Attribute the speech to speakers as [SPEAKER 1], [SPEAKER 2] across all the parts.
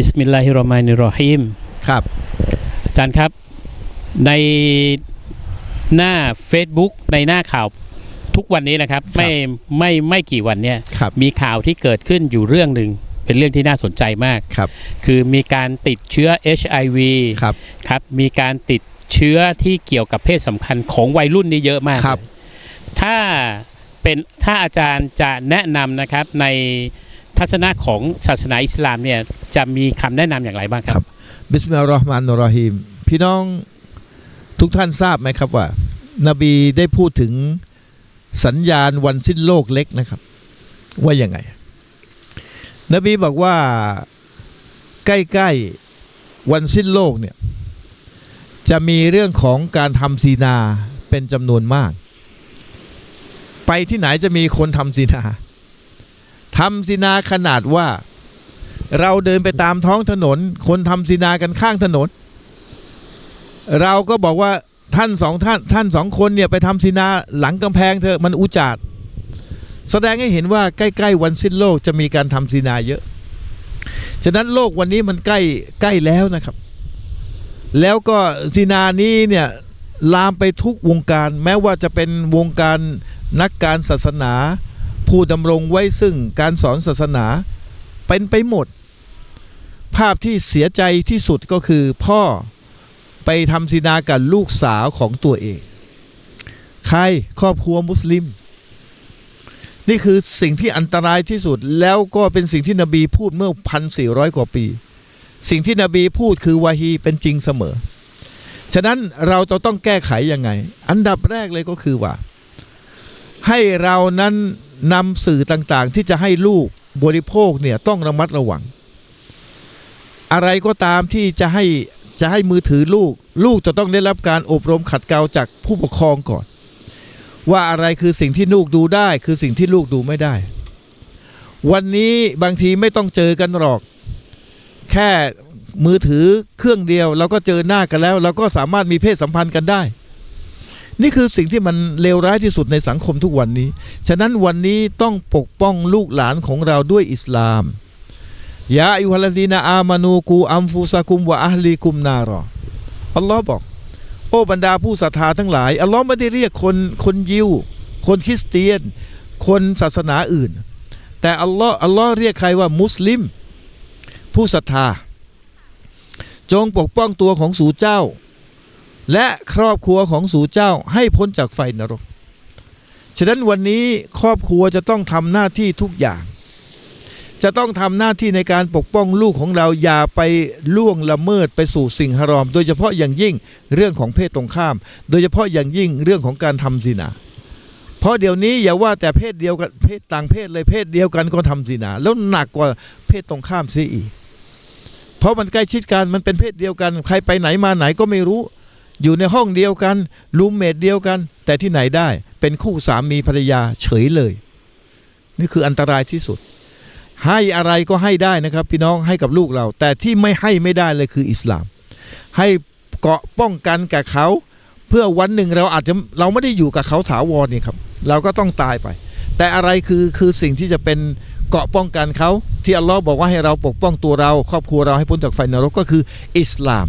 [SPEAKER 1] บิสมิลลาฮิรเราะห์มานิรเราะฮีม
[SPEAKER 2] ครับ
[SPEAKER 1] อาจารย์ครับ ในหน้า Facebook ในหน้าข่าวทุกวันนี้นะครับไม่ไม่ไม่กี่วันเนี่ย
[SPEAKER 2] ครับ
[SPEAKER 1] มีข่าวที่เกิดขึ้นอยู่เรื่องหนึ่งเป็นเรื่องที่น่าสนใจมาก
[SPEAKER 2] ครับ
[SPEAKER 1] คือมีการติดเชื้อ HIV
[SPEAKER 2] ครับ
[SPEAKER 1] ครับมีการติดเชื้อที่เกี่ยวกับเพศสัมพันธ์ของวัยรุ่นนี่เยอะมาก
[SPEAKER 2] ครับ
[SPEAKER 1] เลยถ้าเป็นถ้าอาจารย์จะแนะนำนะครับใน ทัศนะของศาสนาอิสลามเนี่ยจะมีคำแนะนำอย่างไรบ้างครับ
[SPEAKER 2] บิสมิลลาห์มานิรเราะฮีมพี่น้องทุกท่านทราบไหมครับว่า นบีได้พูดถึงสัญญาณวันสิ้นโลกเล็กนะครับ ว่ายังไง นบีบอกว่าใกล้ๆวันสิ้นโลกเนี่ยจะมีเรื่องของการทำซีนาเป็นจำนวนมาก ไปที่ไหนจะมีคนทำซีนา ทำซีนาขนาดว่า เราเดินไปตามท้องถนน คนทำซีนากันข้างถนน เราก็บอกว่าท่านสองท่านท่านสองคนเนี่ยไปทำซีนาหลังกำแพงเธอมันอุจาดแสดงให้เห็นว่าใกล้ ๆ วันสิ้นโลกจะมีการทำซีนาเยอะ ฉะนั้นโลกวันนี้มันใกล้ใกล้แล้วนะครับ แล้วก็ซีนานี้เนี่ยลามไปทุกวงการ แม้ว่าจะเป็นวงการนักการศาสนา ผู้ดำรงไว้ซึ่งการสอนศาสนาเป็นไปหมด ภาพที่เสียใจที่สุดก็คือพ่อไปทำซินากับลูกสาวของตัวเอง ใครครอบครัวมุสลิม นี่คือสิ่งที่อันตรายที่สุดแล้วก็เป็นสิ่งที่นบีพูดเมื่อพันสี่ร้อยกว่าปี สิ่งที่นบีพูดคือวาฮีเป็นจริงเสมอ ฉะนั้นเราจะต้องแก้ไขยังไง อันดับแรกเลยก็คือว่า ให้เรานั้น นำสื่อต่างๆ ที่จะให้ลูกบริโภคเนี่ยต้องระมัดระวัง อะไรก็ตามที่จะให้จะให้มือถือลูก ลูกจะต้องได้รับการอบรมขัดเกลาจากผู้ปกครองก่อน ว่าอะไรคือสิ่งที่ลูกดูได้ คือสิ่งที่ลูกดูไม่ได้ วันนี้บางทีไม่ต้องเจอกันหรอก แค่มือถือเครื่องเดียวเราก็เจอหน้ากันแล้ว เราก็สามารถมีเพศสัมพันธ์กันได้ นี่คือสิ่งที่มันเลวร้ายที่สุดในสังคมทุกวันนี้ ฉะนั้นวันนี้ต้องปกป้องลูกหลานของเราด้วยอิสลามยาอิวฮัลซีนาอามานูกูอัมฟูซากุมวะอัลลีกุมนารออัลลอฮ์บอก โอ้บรรดาผู้ศรัทธาทั้งหลายอัลลอฮ์ไม่ได้เรียกคนคนยิว คนคริสเตียน คนศาสนาอื่น แต่อัลลอฮ์อัลลอฮ์เรียกใครว่ามุสลิม ผู้ศรัทธา จงปกป้องตัวของสู่เจ้า และครอบครัวของสู่เจ้าให้พ้นจากไฟนรก ฉะนั้นวันนี้ครอบครัวจะต้องทำหน้าที่ทุกอย่าง จะต้องทำหน้าที่ในการปกป้องลูกของเราอย่าไปล่วงละเมิดไปสู่สิ่งฮารอม โดยเฉพาะอย่างยิ่งเรื่องของเพศตรงข้าม โดยเฉพาะอย่างยิ่งเรื่องของการทำซินาเพราะเดี๋ยวนี้อย่าว่าแต่เพศเดียวกันเพศต่างเพศเลยเพศเดียวกันก็ทำซินาแล้วหนักกว่าเพศตรงข้ามเสียอีก เพราะมันใกล้ชิดกันมันเป็นเพศเดียวกัน ใครไปไหนมาไหนก็ไม่รู้ อยู่ในห้องเดียวกันรูมเมทเดียวกัน แต่ที่ไหนได้เป็นคู่สามีภรรยาเฉยเลย นี่คืออันตรายที่สุด ให้อะไรก็ให้ได้นะครับ พี่น้องให้กับลูกเรา แต่ที่ไม่ให้ไม่ได้เลยคืออิสลาม ให้เกาะป้องกันกับเขา เพื่อวันหนึ่งเราอาจจะเราไม่ได้อยู่กับเขาถาวรนี่ครับ เราก็ต้องตายไป แต่อะไรคือคือสิ่งที่จะเป็นเกาะป้องกันเขาที่อัลลอฮ์บอกว่าให้เราปกป้องตัวเรา ครอบครัวเราให้พ้นจากไฟนรกก็คือ อิสลาม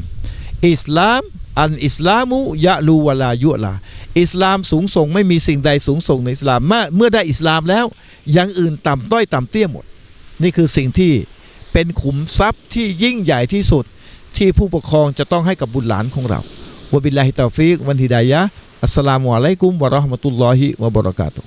[SPEAKER 2] อิสลาม อันอิสลามุยะลูวลายุลาอิสลามสูงส่งไม่มีสิ่งใดสูงส่งในอิสลามเมื่อได้อิสลามแล้วอย่างอื่นต่ำต้อยต่ำเตี้ยหมด นี่คือสิ่งที่เป็นขุมทรัพย์ที่ยิ่งใหญ่ที่สุดที่ผู้ปกครองจะต้องให้กับบุตรหลานของเราวบิลลาฮิตาฟิกวันฮิดายะอัสสลามุอะลัยกุมวะราะห์มะตุลลอฮิวะบะเราะกาตุ